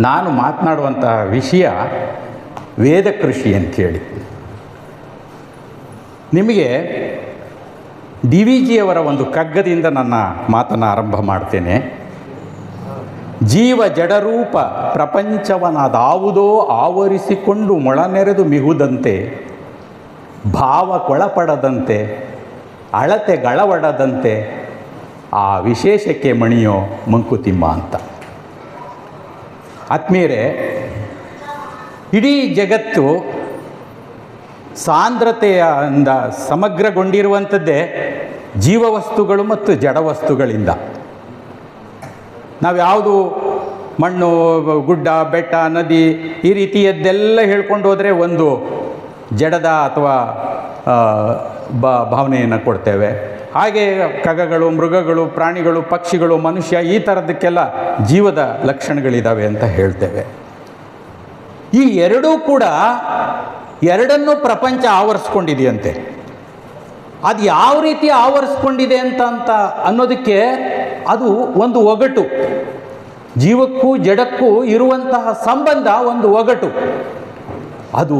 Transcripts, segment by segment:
ನಾನು ಮಾತನಾಡುವಂತಹ ವಿಷಯ ವೇದ ಕೃಷಿ ಅಂಥೇಳಿ ನಿಮಗೆ ಡಿ ವಿ ಜಿಯವರ ಒಂದು ಕಗ್ಗದಿಂದ ನನ್ನ ಮಾತನ್ನು ಆರಂಭ ಮಾಡ್ತೇನೆ. ಜೀವ ಜಡರೂಪ ಪ್ರಪಂಚವನದಾವುದೋ ಆವರಿಸಿಕೊಂಡು ಮೊಳನೆರೆದು ಮಿಹುದಂತೆ, ಭಾವ ಕೊಳಪಡದಂತೆ, ಅಳತೆ ಗಳವಡದಂತೆ, ಆ ವಿಶೇಷಕ್ಕೆ ಮಣಿಯೋ ಮಂಕುತಿಮ್ಮ ಅಂತ. ಆತ್ಮೀಯರೇ, ಇಡೀ ಜಗತ್ತು ಸಾಂದ್ರತೆಯಿಂದ ಸಮಗ್ರಗೊಂಡಿರುವಂಥದ್ದೇ ಜೀವವಸ್ತುಗಳು ಮತ್ತು ಜಡವಸ್ತುಗಳಿಂದ. ನಾವು ಯಾವುದು ಮಣ್ಣು, ಗುಡ್ಡ, ಬೆಟ್ಟ, ನದಿ, ಈ ರೀತಿಯದ್ದೆಲ್ಲ ಹೇಳ್ಕೊಂಡು ಹೋದರೆ ಒಂದು ಜಡದ ಅಥವಾ ಭಾವನೆಯನ್ನು ಕೊಡ್ತೇವೆ. ಹಾಗೆ ಕಗಗಳು, ಮೃಗಗಳು, ಪ್ರಾಣಿಗಳು, ಪಕ್ಷಿಗಳು, ಮನುಷ್ಯ ಈ ಥರದಕ್ಕೆಲ್ಲ ಜೀವದ ಲಕ್ಷಣಗಳಿದ್ದಾವೆ ಅಂತ ಹೇಳ್ತೇವೆ. ಈ ಎರಡೂ ಕೂಡ ಎರಡನ್ನೂ ಪ್ರಪಂಚ ಆವರಿಸ್ಕೊಂಡಿದೆಯಂತೆ. ಅದು ಯಾವ ರೀತಿ ಆವರಿಸ್ಕೊಂಡಿದೆ ಅಂತ ಅಂತ ಅನ್ನೋದಕ್ಕೆ ಅದು ಒಂದು ಒಗಟು. ಜೀವಕ್ಕೂ ಜಡಕ್ಕೂ ಇರುವಂತಹ ಸಂಬಂಧ ಒಂದು ಒಗಟು. ಅದು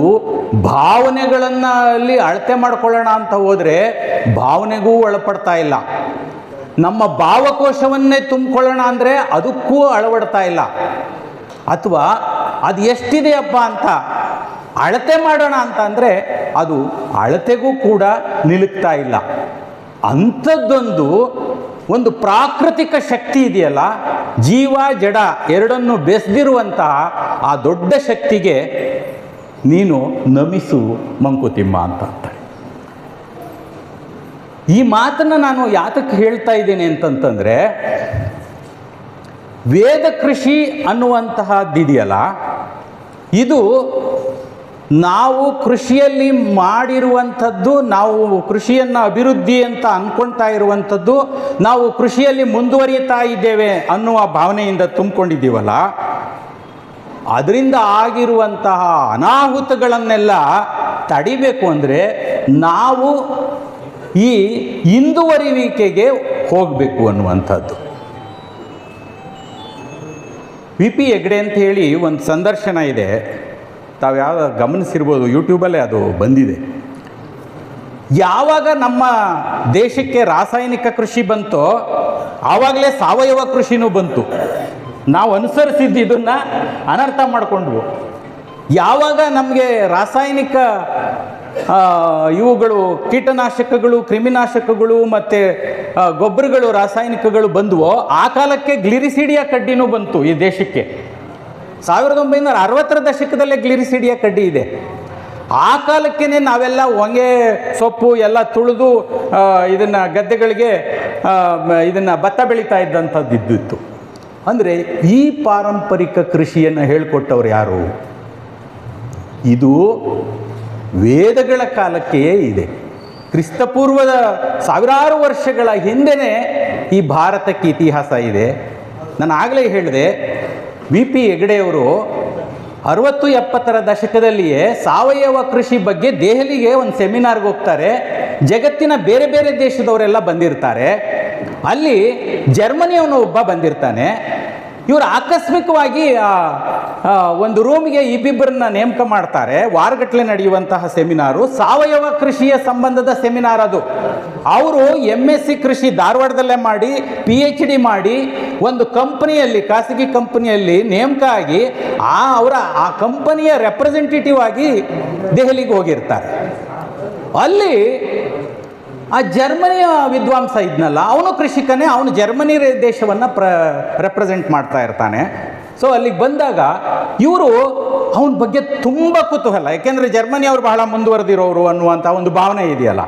ಭಾವನೆಗಳನ್ನು ಅಲ್ಲಿ ಅಳತೆ ಮಾಡ್ಕೊಳ್ಳೋಣ ಅಂತ ಹೋದರೆ ಭಾವನೆಗೂ ಒಳಪಡ್ತಾ ಇಲ್ಲ. ನಮ್ಮ ಭಾವಕೋಶವನ್ನೇ ತುಂಬಿಕೊಳ್ಳೋಣ ಅಂದರೆ ಅದಕ್ಕೂ ಅಳವಡ್ತಾ ಇಲ್ಲ. ಅಥವಾ ಅದು ಎಷ್ಟಿದೆಯಪ್ಪ ಅಂತ ಅಳತೆ ಮಾಡೋಣ ಅಂತ ಅಂದರೆ ಅದು ಅಳತೆಗೂ ಕೂಡ ನಿಲುಕ್ತಾ ಇಲ್ಲ. ಅಂಥದ್ದೊಂದು ಒಂದು ಪ್ರಾಕೃತಿಕ ಶಕ್ತಿ ಇದೆಯಲ್ಲ, ಜೀವ ಜಡ ಎರಡನ್ನು ಬೆಸೆದಿರುವಂತಹ ಆ ದೊಡ್ಡ ಶಕ್ತಿಗೆ ನೀನು ನಮಿಸು ಮಂಕುತಿಮ್ಮ ಅಂತ ಅಂತಾಳೆ ಈ ಮಾತನ್ನು ನಾನು ಯಾತಕ್ಕೆ ಹೇಳ್ತಾ ಇದ್ದೇನೆ ಅಂತಂತಂದರೆ, ವೇದ ಕೃಷಿ ಅನ್ನುವಂತಹದ್ದಿದೆಯಲ್ಲ ಇದು ನಾವು ಕೃಷಿಯಲ್ಲಿ ಮಾಡಿರುವಂಥದ್ದು, ನಾವು ಕೃಷಿಯನ್ನು ಅಭಿವೃದ್ಧಿ ಅಂತ ಅಂದ್ಕೊಳ್ತಾ ಇರುವಂಥದ್ದು, ನಾವು ಕೃಷಿಯಲ್ಲಿ ಮುಂದುವರಿಯುತ್ತಾ ಇದ್ದೇವೆ ಅನ್ನುವ ಭಾವನೆಯಿಂದ ತುಂಬಿಕೊಂಡಿದ್ದೀವಲ್ಲ ಅದರಿಂದ ಆಗಿರುವಂತಹ ಅನಾಹುತಗಳನ್ನೆಲ್ಲ ತಡಿಬೇಕು ಅಂದರೆ ನಾವು ಈ ಹಿಂದುವರಿವಿಕೆಗೆ ಹೋಗಬೇಕು ಅನ್ನುವಂಥದ್ದು. ವಿ ಪಿ ಹೆಗ್ಡೆ ಅಂತ ಹೇಳಿ ಒಂದು ಸಂದರ್ಶನ ಇದೆ. ತಾವು ಯಾವ ಗಮನಿಸಿರ್ಬೋದು, ಯೂಟ್ಯೂಬಲ್ಲೇ ಅದು ಬಂದಿದೆ. ಯಾವಾಗ ನಮ್ಮ ದೇಶಕ್ಕೆ ರಾಸಾಯನಿಕ ಕೃಷಿ ಬಂತೋ, ಆವಾಗಲೇ ಸಾವಯವ ಕೃಷಿನೂ ಬಂತು. ನಾವು ಅನುಸರಿಸಿದ್ದು ಇದನ್ನು ಅನರ್ಥ ಮಾಡಿಕೊಂಡ್ವು. ಯಾವಾಗ ನಮಗೆ ರಾಸಾಯನಿಕ ಇವುಗಳು ಕೀಟನಾಶಕಗಳು, ಕ್ರಿಮಿನಾಶಕಗಳು ಮತ್ತು ಗೊಬ್ಬರಗಳು, ರಾಸಾಯನಿಕಗಳು ಬಂದವೋ, ಆ ಕಾಲಕ್ಕೆ ಗ್ಲಿರಿಸಿಡಿಯಾ ಕಡ್ಡಿನೂ ಬಂತು ಈ ದೇಶಕ್ಕೆ. ಸಾವಿರದ ಒಂಬೈನೂರ ಅರವತ್ತರ ದಶಕದಲ್ಲೇ ಗ್ಲಿರಿಸಿಡಿಯಾ ಕಡ್ಡಿ ಇದೆ. ಆ ಕಾಲಕ್ಕೇ ನಾವೆಲ್ಲ ಹೊಂಗೆ, ಸೊಪ್ಪು ಎಲ್ಲ ತುಳಿದು ಇದನ್ನು ಗದ್ದೆಗಳಿಗೆ ಇದನ್ನು ಭತ್ತ ಬೆಳೀತಾ ಇದ್ದಂಥದ್ದು ಇದ್ದಿತ್ತು ಅಂದರೆ ಈ ಪಾರಂಪರಿಕ ಕೃಷಿಯನ್ನು ಹೇಳ್ಕೊಟ್ಟವ್ರು ಯಾರು? ಇದು ವೇದಗಳ ಕಾಲಕ್ಕೆಯೇ ಇದೆ. ಕ್ರಿಸ್ತಪೂರ್ವದ ಸಾವಿರಾರು ವರ್ಷಗಳ ಹಿಂದೆನೆ ಈ ಭಾರತಕ್ಕೆ ಇತಿಹಾಸ ಇದೆ. ನಾನು ಆಗಲೇ ಹೇಳಿದೆ ವಿ ಪಿ ಹೆಗಡೆಯವರು ಅರವತ್ತು ಎಪ್ಪತ್ತರ ದಶಕದಲ್ಲಿಯೇ ಸಾವಯವ ಕೃಷಿ ಬಗ್ಗೆ ದೆಹಲಿಗೆ ಒಂದು ಸೆಮಿನಾರ್ಗೆ ಹೋಗ್ತಾರೆ. ಜಗತ್ತಿನ ಬೇರೆ ಬೇರೆ ದೇಶದವರೆಲ್ಲ ಬಂದಿರ್ತಾರೆ. ಅಲ್ಲಿ ಜರ್ಮನಿಯವನು ಒಬ್ಬ ಬಂದಿರ್ತಾನೆ. ಇವರು ಆಕಸ್ಮಿಕವಾಗಿ ಒಂದು ರೂಮಿಗೆ ಇಬ್ಬಿಬ್ಬರನ್ನ ನೇಮಕ ಮಾಡ್ತಾರೆ. ವಾರಗಟ್ಟಲೆ ನಡೆಯುವಂತಹ ಸೆಮಿನಾರು, ಸಾವಯವ ಕೃಷಿಯ ಸಂಬಂಧದ ಸೆಮಿನಾರ್ ಅದು. ಅವರು ಎಂ ಎಸ್ ಸಿ ಕೃಷಿ ಧಾರವಾಡದಲ್ಲೇ ಮಾಡಿ ಪಿ ಎಚ್ ಡಿ ಮಾಡಿ, ಒಂದು ಕಂಪನಿಯಲ್ಲಿ, ಖಾಸಗಿ ಕಂಪನಿಯಲ್ಲಿ ನೇಮಕ ಆಗಿ, ಆ, ಅವರ, ಆ ಕಂಪನಿಯ ರೆಪ್ರೆಸೆಂಟೇಟಿವ್ ಆಗಿ ದೆಹಲಿಗೆ ಹೋಗಿರ್ತಾರೆ. ಅಲ್ಲಿ ಆ ಜರ್ಮನಿಯ ವಿದ್ವಾಂಸ ಇದ್ನಲ್ಲ, ಅವನು ಕೃಷಿಕನೇ, ಅವನು ಜರ್ಮನಿ ದೇಶವನ್ನು ಪ್ರ ರೆಪ್ರೆಸೆಂಟ್ ಮಾಡ್ತಾ ಇರ್ತಾನೆ. ಸೊ ಅಲ್ಲಿಗೆ ಬಂದಾಗ ಇವರು ಅವನ ಬಗ್ಗೆ ತುಂಬ ಕುತೂಹಲ. ಯಾಕೆಂದರೆ ಜರ್ಮನಿ ಅವರು ಬಹಳ ಮುಂದುವರೆದಿರೋರು ಅನ್ನುವಂಥ ಒಂದು ಭಾವನೆ ಇದೆಯಲ್ಲ.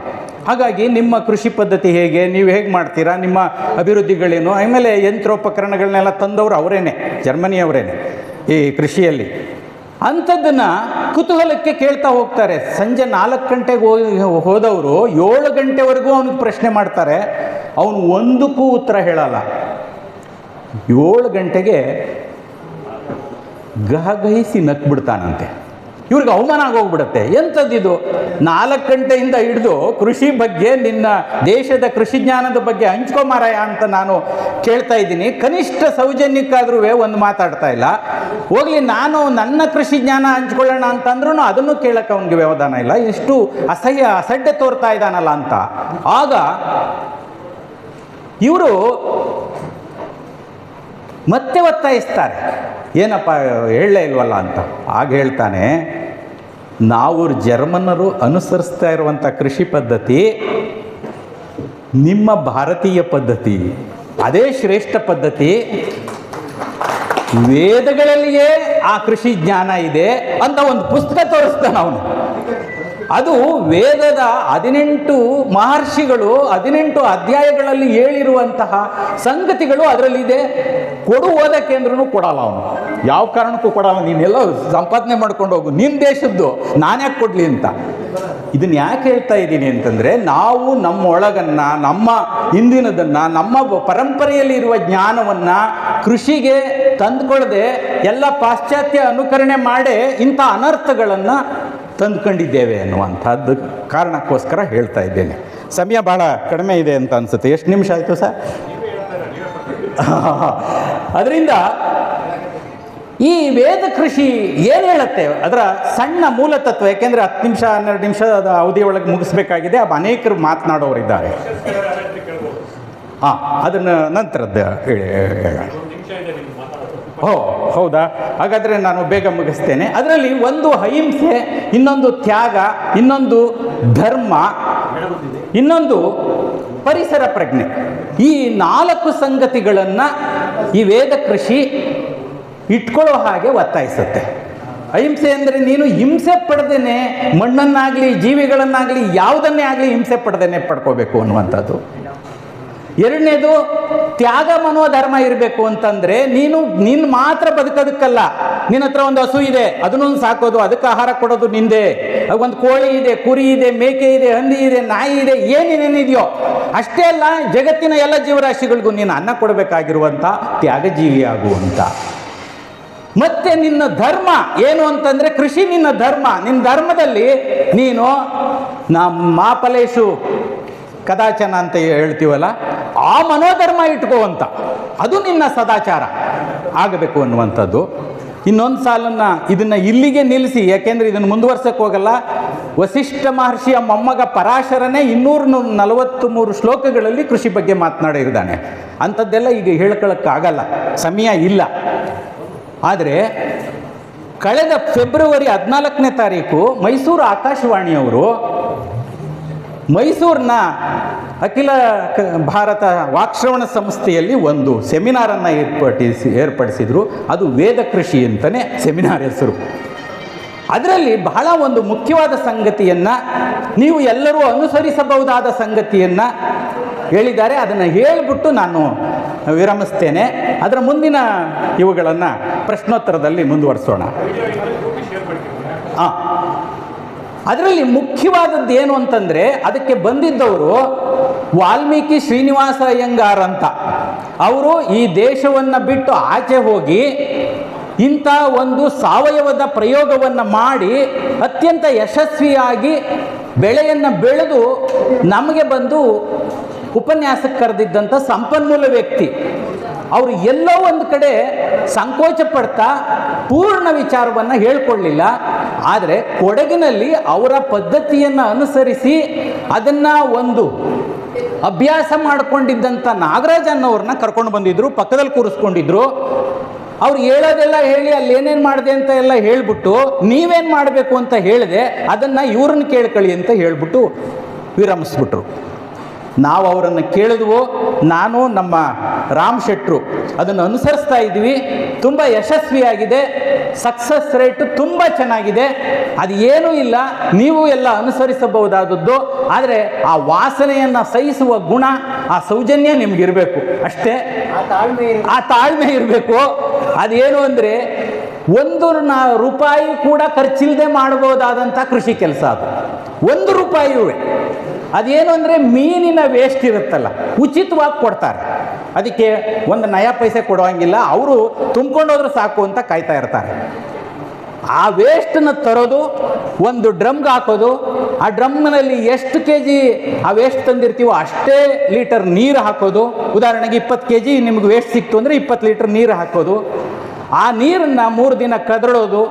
ಹಾಗಾಗಿ ನಿಮ್ಮ ಕೃಷಿ ಪದ್ಧತಿ ಹೇಗೆ, ನೀವು ಹೇಗೆ ಮಾಡ್ತೀರಾ, ನಿಮ್ಮ ಅಭಿವೃದ್ಧಿಗಳೇನು, ಆಮೇಲೆ ಯಂತ್ರೋಪಕರಣಗಳನ್ನೆಲ್ಲ ತಂದವರು ಅವರೇನೆ, ಜರ್ಮನಿಯವರೇನೆ ಈ ಕೃಷಿಯಲ್ಲಿ. ಅಂಥದ್ದನ್ನು ಕುತೂಹಲಕ್ಕೆ ಕೇಳ್ತಾ ಹೋಗ್ತಾರೆ. ಸಂಜೆ ನಾಲ್ಕು ಗಂಟೆಗೆ ಹೋಗಿ ಹೋದವರು ಏಳು ಗಂಟೆವರೆಗೂ ಅವನಿಗೆ ಪ್ರಶ್ನೆ ಮಾಡ್ತಾರೆ. ಅವನು ಒಂದಕ್ಕೂ ಉತ್ತರ ಹೇಳಲ್ಲ. ಏಳು ಗಂಟೆಗೆ ಗಹಗಹಿಸಿ ನಕ್ಬಿಡ್ತಾನಂತೆ. ಇವ್ರಿಗೆ ಅವಮಾನ ಆಗೋಗ್ಬಿಡುತ್ತೆ. ಎಂಥದ್ದಿದು? ನಾಲ್ಕು ಗಂಟೆಯಿಂದ ಹಿಡಿದು ಕೃಷಿ ಬಗ್ಗೆ ನಿನ್ನ ದೇಶದ ಕೃಷಿ ಜ್ಞಾನದ ಬಗ್ಗೆ ಹಂಚ್ಕೊ ಮಾರಾಯ ಅಂತ ನಾನು ಕೇಳ್ತಾ ಇದ್ದೀನಿ. ಕನಿಷ್ಠ ಸೌಜನ್ಯಕ್ಕಾದ್ರೂ ಒಂದು ಮಾತಾಡ್ತಾ ಇಲ್ಲ. ಹೋಗ್ಲಿ, ನಾನು ನನ್ನ ಕೃಷಿ ಜ್ಞಾನ ಹಂಚ್ಕೊಳ್ಳೋಣ ಅಂತಂದ್ರೂ ಅದನ್ನು ಕೇಳಕ್ಕೆ ಅವನಿಗೆ ವ್ಯವಧಾನ ಇಲ್ಲ. ಎಷ್ಟು ಅಸಹ್ಯ, ಅಸಡ್ಡೆ ತೋರ್ತಾ ಇದ್ದಾನಲ್ಲ ಅಂತ. ಆಗ ಇವರು ಮತ್ತೆ ಒತ್ತಾಯಿಸ್ತಾರೆ. ಏನಪ್ಪ, ಹೇಳಲೇ ಇಲ್ವಲ್ಲ ಅಂತ. ಆಗ ಹೇಳ್ತಾನೆ, ನಾವು ಜರ್ಮನ್ನರು ಅನುಸರಿಸ್ತಾ ಇರುವಂಥ ಕೃಷಿ ಪದ್ಧತಿ, ನಿಮ್ಮ ಭಾರತೀಯ ಪದ್ಧತಿ, ಅದೇ ಶ್ರೇಷ್ಠ ಪದ್ಧತಿ, ವೇದಗಳಲ್ಲಿಯೇ ಆ ಕೃಷಿ ಜ್ಞಾನ ಇದೆ ಅಂತ ಒಂದು ಪುಸ್ತಕ ತೋರಿಸ್ತಾನೆ ಅವನು. ಅದು ವೇದದ ಹದಿನೆಂಟು ಮಹರ್ಷಿಗಳು, ಹದಿನೆಂಟು ಅಧ್ಯಾಯಗಳಲ್ಲಿ ಹೇಳಿರುವಂತಹ ಸಂಗತಿಗಳು ಅದರಲ್ಲಿದೆ. ಕೊಡು ಓದಕ್ಕೆ ಅಂದ್ರೂ ಕೊಡಲ್ಲ ಅವನು. ಯಾವ ಕಾರಣಕ್ಕೂ ಕೊಡಲ್ಲ ನೀನೆಲ್ಲ ಸಂಪಾದನೆ ಮಾಡ್ಕೊಂಡು ಹೋಗು. ನಿನ್ನ ದೇಶದ್ದು ನಾನ್ಯಾಕೆ ಕೊಡಲಿ ಅಂತ. ಇದನ್ನ ಯಾಕೆ ಹೇಳ್ತಾ ಇದ್ದೀನಿ ಅಂತಂದರೆ, ನಾವು ನಮ್ಮ ಒಳಗನ್ನು ನಮ್ಮ ಹಿಂದಿನದನ್ನು, ನಮ್ಮ ಪರಂಪರೆಯಲ್ಲಿ ಇರುವ ಜ್ಞಾನವನ್ನು ಕೃಷಿಗೆ ತಂದುಕೊಳ್ಳದೆ ಎಲ್ಲ ಪಾಶ್ಚಾತ್ಯ ಅನುಕರಣೆ ಮಾಡೇ ಇಂಥ ಅನರ್ಥಗಳನ್ನು ತಂದುಕೊಂಡಿದ್ದೇವೆ ಅನ್ನುವಂಥದ್ದು ಕಾರಣಕ್ಕೋಸ್ಕರ ಹೇಳ್ತಾ ಇದ್ದೇನೆ. ಸಮಯ ಭಾಳ ಕಡಿಮೆ ಇದೆ ಅಂತ ಅನಿಸುತ್ತೆ. ಎಷ್ಟು ನಿಮಿಷ ಆಯಿತು ಸರ್? ಅದರಿಂದ ಈ ವೇದ ಕೃಷಿ ಏನು ಹೇಳುತ್ತೆ? ಅದರ ಸಣ್ಣ ಮೂಲ ತತ್ವ, ಯಾಕೆಂದರೆ ಹತ್ತು ನಿಮಿಷ, ಹನ್ನೆರಡು ನಿಮಿಷದ ಅವಧಿಯೊಳಗೆ ಮುಗಿಸ್ಬೇಕಾಗಿದೆ ಆ ಅನೇಕರು ಮಾತನಾಡೋರಿದ್ದಾರೆ. ಹಾಂ, ಅದನ್ನು ನಂತರದ್ದು ಹೇಳಿ ಹೋ ಓ, ಹೌದಾ? ಹಾಗಾದರೆ ನಾನು ಬೇಗ ಮುಗಿಸ್ತೇನೆ. ಅದರಲ್ಲಿ ಒಂದು ಅಹಿಂಸೆ, ಇನ್ನೊಂದು ತ್ಯಾಗ, ಇನ್ನೊಂದು ಧರ್ಮ, ಇನ್ನೊಂದು ಪರಿಸರ ಪ್ರಜ್ಞೆ. ಈ ನಾಲ್ಕು ಸಂಗತಿಗಳನ್ನು ಈ ವೇದ ಕೃಷಿ ಇಟ್ಕೊಳ್ಳೋ ಹಾಗೆ ಒತ್ತಾಯಿಸುತ್ತೆ. ಅಹಿಂಸೆ ಅಂದರೆ ನೀನು ಹಿಂಸೆ ಪಡೆದೇನೆ ಮಣ್ಣನ್ನಾಗಲಿ ಜೀವಿಗಳನ್ನಾಗಲಿ ಯಾವುದನ್ನೇ ಆಗಲಿ ಹಿಂಸೆ ಪಡೆದೇನೆ ಪಡ್ಕೋಬೇಕು ಅನ್ನುವಂಥದ್ದು. ಎರಡನೇದು ತ್ಯಾಗ ಮನೋಧರ್ಮ ಇರಬೇಕು ಅಂತಂದರೆ ನೀನು ನಿನ್ನ ಮಾತ್ರ ಬದುಕೋದಕ್ಕಲ್ಲ. ನಿನ್ನ ಹತ್ರ ಒಂದು ಹಸು ಇದೆ, ಅದನ್ನೊಂದು ಸಾಕೋದು, ಅದಕ್ಕೆ ಆಹಾರ ಕೊಡೋದು ನಿಂದೆ. ಒಂದು ಕೋಳಿ ಇದೆ, ಕುರಿ ಇದೆ, ಮೇಕೆ ಇದೆ, ಹಂದಿ ಇದೆ, ನಾಯಿ ಇದೆ ಏನೇನೇನಿದೆಯೋ ಅಷ್ಟೇ ಅಲ್ಲ ಜಗತ್ತಿನ ಎಲ್ಲ ಜೀವರಾಶಿಗಳಿಗೂ ನೀನು ಅನ್ನ ಕೊಡಬೇಕಾಗಿರುವಂಥ ತ್ಯಾಗಜೀವಿ ಆಗುವಂಥ ಮತ್ತೆ ನಿನ್ನ ಧರ್ಮ ಏನು ಅಂತಂದ್ರೆ ಕೃಷಿ ನಿನ್ನ ಧರ್ಮ. ನಿನ್ನ ಧರ್ಮದಲ್ಲಿ ನೀನು ನಮ್ಮ ಮಾಪಲೇಶು ಕದಾಚನ ಅಂತ ಹೇಳ್ತೀವಲ್ಲ, ಆ ಮನೋಧರ್ಮ ಇಟ್ಕೋ ಅಂತ. ಅದು ನಿನ್ನ ಸದಾಚಾರ ಆಗಬೇಕು ಅನ್ನುವಂಥದ್ದು. ಇನ್ನೊಂದು ಸಾಲನ್ನು ಇದನ್ನು ಇಲ್ಲಿಗೆ ನಿಲ್ಲಿಸಿ, ಯಾಕೆಂದರೆ ಇದನ್ನು ಮುಂದುವರ್ಸಕ್ಕೆ ಹೋಗಲ್ಲ. ವಸಿಷ್ಠ ಮಹರ್ಷಿಯ ಮೊಮ್ಮಗ ಪರಾಶರನೇ ಇನ್ನೂರ ನಲವತ್ತು ಮೂರು ಶ್ಲೋಕಗಳಲ್ಲಿ ಕೃಷಿ ಬಗ್ಗೆ ಮಾತನಾಡಿದ್ದಾನೆ. ಅಂಥದ್ದೆಲ್ಲ ಈಗ ಹೇಳ್ಕೊಳ್ಳೋಕ್ಕಾಗಲ್ಲ ಸಮಯ ಇಲ್ಲ. ಆದರೆ ಕಳೆದ ಫೆಬ್ರವರಿ ಹದಿನಾಲ್ಕನೇ ತಾರೀಕು ಮೈಸೂರು ಆಕಾಶವಾಣಿಯವರು ಮೈಸೂರಿನ ಅಖಿಲ ಭಾರತ ವಾಕ್ಶ್ರವಣ ಸಂಸ್ಥೆಯಲ್ಲಿ ಒಂದು ಸೆಮಿನಾರನ್ನು ಏರ್ಪಡಿಸಿ ಏರ್ಪಡಿಸಿದರು. ಅದು ವೇದ ಕೃಷಿ ಅಂತಲೇ ಸೆಮಿನಾರ್ ಹೆಸರು. ಅದರಲ್ಲಿ ಬಹಳ ಒಂದು ಮುಖ್ಯವಾದ ಸಂಗತಿಯನ್ನು ನೀವು ಎಲ್ಲರೂ ಅನುಸರಿಸಬಹುದಾದ ಸಂಗತಿಯನ್ನು ಹೇಳಿದ್ದಾರೆ. ಅದನ್ನು ಹೇಳಿಬಿಟ್ಟು ನಾನು ವಿರಮಿಸ್ತೇನೆ. ಅದರ ಮುಂದಿನ ಇವುಗಳನ್ನು ಪ್ರಶ್ನೋತ್ತರದಲ್ಲಿ ಮುಂದುವರಿಸೋಣ. ಹಾಂ ಅದರಲ್ಲಿ ಮುಖ್ಯವಾದದ್ದು ಏನು ಅಂತಂದರೆ, ಅದಕ್ಕೆ ಬಂದಿದ್ದವರು ವಾಲ್ಮೀಕಿ ಶ್ರೀನಿವಾಸ ಅಯ್ಯಂಗಾರ್ ಅಂತ. ಅವರು ಈ ದೇಶವನ್ನು ಬಿಟ್ಟು ಆಚೆ ಹೋಗಿ ಇಂಥ ಒಂದು ಸಾವಯವದ ಪ್ರಯೋಗವನ್ನು ಮಾಡಿ ಅತ್ಯಂತ ಯಶಸ್ವಿಯಾಗಿ ಬೆಳೆಯನ್ನು ಬೆಳೆದು ನಮಗೆ ಬಂದು ಉಪನ್ಯಾಸಕ್ಕೆ ಕರೆದಿದ್ದಂಥ ಸಂಪನ್ಮೂಲ ವ್ಯಕ್ತಿ. ಅವರು ಎಲ್ಲೋ ಒಂದು ಕಡೆ ಸಂಕೋಚ ಪಡ್ತಾ ಪೂರ್ಣ ವಿಚಾರವನ್ನು ಹೇಳ್ಕೊಳ್ಳಿಲ್ಲ. ಆದರೆ ಕೊಡಗಿನಲ್ಲಿ ಅವರ ಪದ್ಧತಿಯನ್ನು ಅನುಸರಿಸಿ ಅದನ್ನು ಒಂದು ಅಭ್ಯಾಸ ಮಾಡಿಕೊಂಡಿದ್ದಂಥ ನಾಗರಾಜ್ ಅನ್ನೋರನ್ನ ಕರ್ಕೊಂಡು ಬಂದಿದ್ರು ಪಕ್ಕದಲ್ಲಿ ಕೂರಿಸ್ಕೊಂಡಿದ್ರು. ಅವ್ರು ಹೇಳೋದೆಲ್ಲ ಹೇಳಿ ಅಲ್ಲಿ ಏನೇನು ಮಾಡಿದೆ ಅಂತ ಎಲ್ಲ ಹೇಳಿಬಿಟ್ಟು ನೀವೇನು ಮಾಡಬೇಕು ಅಂತ ಹೇಳಿದೆ, ಅದನ್ನು ಇವ್ರನ್ನ ಕೇಳ್ಕೊಳ್ಳಿ ಅಂತ ಹೇಳಿಬಿಟ್ಟು ವಿರಮಿಸ್ಬಿಟ್ರು. ನಾವು ಅವರನ್ನು ಕೇಳಿದ್ವು, ನಾನು ನಮ್ಮ ರಾಮ್ ಶೆಟ್ರು ಅದನ್ನು ಅನುಸರಿಸ್ತಾ ಇದ್ವಿ. ತುಂಬ ಯಶಸ್ವಿಯಾಗಿದೆ. ಸಕ್ಸಸ್ ರೇಟು ತುಂಬ ಚೆನ್ನಾಗಿದೆ. ಅದು ಏನೂ ಇಲ್ಲ. ನೀವು ಎಲ್ಲ ಅನುಸರಿಸಬಹುದಾದದ್ದು. ಆದರೆ ಆ ವಾಸನೆಯನ್ನು ಸಹಿಸುವ ಗುಣ, ಆ ಸೌಜನ್ಯ ನಿಮಗಿರಬೇಕು. ಅಷ್ಟೇ. ಆ ತಾಳ್ಮೆ ಇರಬೇಕು. ಅದೇನು ಅಂದರೆ ಒಂದು ರೂಪಾಯಿ ಕೂಡ ಖರ್ಚಿಲ್ಲದೆ ಮಾಡಬಹುದಾದಂಥ ಕೃಷಿ ಕೆಲಸ ಅದು. ಒಂದು ರೂಪಾಯಿಯೂ ಅದೇನು ಅಂದರೆ ಮೀನಿನ ವೇಸ್ಟ್ ಇರುತ್ತಲ್ಲ, ಉಚಿತವಾಗಿ ಕೊಡ್ತಾರೆ. ಅದಕ್ಕೆ ಒಂದು ನಯ ಪೈಸೆ ಕೊಡುವಂಗಿಲ್ಲ, ಅವರು ತುಂಬ್ಕೊಂಡೋದ್ರೆ ಸಾಕು ಅಂತ ಕಾಯ್ತಾ ಇರ್ತಾರೆ. ಆ ವೇಸ್ಟನ್ನ ತರೋದು, ಒಂದು ಡ್ರಮ್ಗೆ ಹಾಕೋದು, ಆ ಡ್ರಮ್ನಲ್ಲಿ ಎಷ್ಟು ಕೆ ಜಿ ಆ ವೇಸ್ಟ್ ತಂದಿರ್ತೀವೋ ಅಷ್ಟೇ ಲೀಟರ್ ನೀರು ಹಾಕೋದು. ಉದಾಹರಣೆಗೆ ಇಪ್ಪತ್ತು ಕೆ ಜಿ ನಿಮ್ಗೆ ವೇಸ್ಟ್ ಸಿಕ್ತು ಅಂದರೆ ಇಪ್ಪತ್ತು ಲೀಟರ್ ನೀರು ಹಾಕೋದು. ಆ ನೀರನ್ನು ಮೂರು ದಿನ ಕದಡೋದು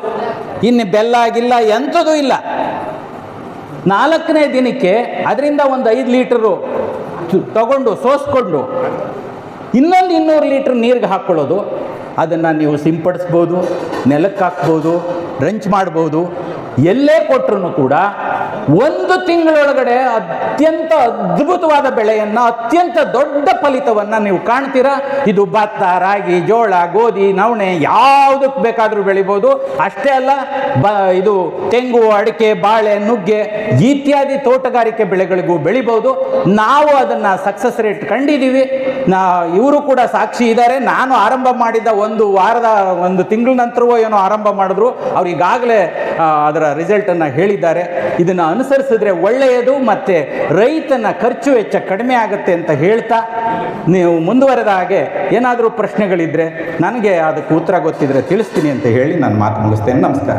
ಇನ್ನು ಬೆಲ್ಲ ಆಗಿಲ್ಲ ಎಂಥದೂ ಇಲ್ಲ. ನಾಲ್ಕನೇ ದಿನಕ್ಕೆ ಅದರಿಂದ ಒಂದು ಐದು ಲೀಟರು ತಗೊಂಡು ಸೋಸ್ಕೊಂಡು ಇನ್ನೊಂದು ಇನ್ನೂರು ಲೀಟ್ರ್ ನೀರಿಗೆ ಹಾಕ್ಕೊಳ್ಳೋದು. ಅದನ್ನು ನೀವು ಸಿಂಪಡಿಸ್ಬೋದು ನೆಲಕ್ಕೆ ಹಾಕ್ಬೋದು ರಂಚ್ ಮಾಡ್ಬೋದು. ಎಲ್ಲೇ ಕೊಟ್ಟರು ಕೂಡ ಒಂದು ತಿಂಗಳೊಳಗಡೆ ಅತ್ಯಂತ ಅದ್ಭುತವಾದ ಬೆಳೆಯನ್ನು, ಅತ್ಯಂತ ದೊಡ್ಡ ಫಲಿತವನ್ನು ನೀವು ಕಾಣ್ತೀರಾ? ಇದು ಭತ್ತ, ರಾಗಿ, ಜೋಳ, ಗೋಧಿ, ನವಣೆ ಯಾವುದಕ್ಕೆ ಬೇಕಾದರೂ ಬೆಳಿಬೋದು. ಅಷ್ಟೇ ಅಲ್ಲ, ಬ, ಇದು ತೆಂಗು, ಅಡಿಕೆ, ಬಾಳೆ, ನುಗ್ಗೆ ಇತ್ಯಾದಿ ತೋಟಗಾರಿಕೆ ಬೆಳೆಗಳಿಗೂ ಬೆಳಿಬೋದು. ನಾವು ಅದನ್ನು ಸಕ್ಸಸ್ ರೇಟ್ ಕಂಡಿದ್ದೀವಿ ನಾ, ಇವರು ಕೂಡ ಸಾಕ್ಷಿ ಇದ್ದಾರೆ ನಾನು ಆರಂಭ ಮಾಡಿದ ಒಂದು ವಾರದ, ಒಂದು ತಿಂಗಳ ನಂತರವೋ ಏನೋ ಆರಂಭ ಮಾಡಿದ್ರು. ಅವ್ರು ಈಗಾಗಲೇ ಅದರ ರಿಸಲ್ಟನ್ನು ಹೇಳಿದ್ದಾರೆ. ಇದನ್ನು ಅನುಸರಿಸಿದ್ರೆ ಒಳ್ಳೆಯದು ಮತ್ತು ರೈತನ ಖರ್ಚು ವೆಚ್ಚ ಕಡಿಮೆ ಆಗುತ್ತೆ ಅಂತ ಹೇಳ್ತಾ ನೀವು ಮುಂದುವರೆದ ಹಾಗೆ ಏನಾದರೂ ಪ್ರಶ್ನೆಗಳಿದ್ದರೆ ನನಗೆ ಅದಕ್ಕೆ ಉತ್ತರ ಗೊತ್ತಿದ್ರೆ ತಿಳಿಸ್ತೀನಿ ಅಂತ ಹೇಳಿ ನಾನು ಮಾತು ಮುಗಿಸ್ತೇನೆ. ನಮಸ್ಕಾರ.